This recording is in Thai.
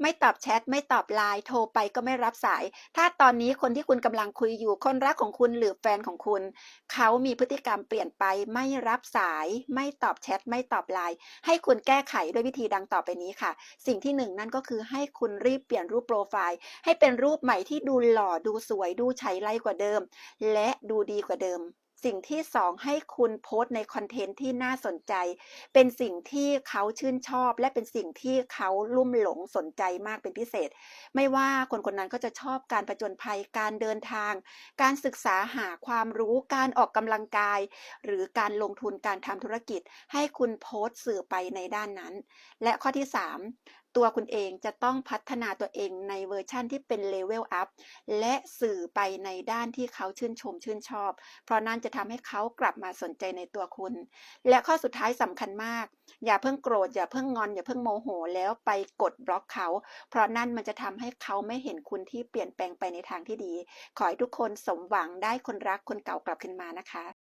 ไม่ตอบแชทไม่ตอบ LINE โทรไปก็ไม่รับสาย ถ้าตอนนี้คนที่คุณกำลังคุยอยู่คนรักของคุณหรือแฟนของคุณ เขามีพฤติกรรมเปลี่ยนไปไม่รับสาย ไม่ตอบแชทไม่ตอบ LINE ให้คุณแก้ไขด้วยวิธีดังต่อไปนี้ค่ะ สิ่งที่1นนั่นก็คือให้คุณรีบเปลี่ยนรูปโปรไฟล์ให้เป็นรูปใหม่ที่ดูหล่อดูสวยดูไฉไล่กว่าเดิม และดูดีกว่าเดิม สิ่งที่2ให้คุณโพสต์ในคอนเทนต์ที่น่าสนใจ เป็นสิ่งที่เขาชื่นชอบ และเป็นสิ่งที่เขาลุ่มหลงสนใจมากเป็นพิเศษ ไม่ว่าคนคนนั้นเขาจะชอบการผจญภัยการเดินทาง การศึกษาหาความรู้การออกกำลังกาย หรือการลงทุนการทำธุรกิจ ให้คุณโพสต์สื่อไปในด้านนั้น และข้อที่ 3 ตัวคุณเองจะต้องพัฒนาตัวเองในเวอร์ชันที่เป็น level up และสื่อไปในด้านที่เขาชื่นชมชื่นชอบ เพราะนั่นจะทำให้เขากลับมาสนใจในตัวคุณ และข้อสุดท้ายสำคัญมาก อย่าเพิ่งโกรธอย่าเพิ่งงอนอย่าเพิ่งโมโห แล้วไปกดบล็อกเขา เพราะนั่นมันจะทำให้เขาไม่เห็นคุณที่เปลี่ยนแปลงไปในทางที่ดี ขอให้ทุกคนสมหวังได้คนรักคนเก่ากลับคืนมานะคะ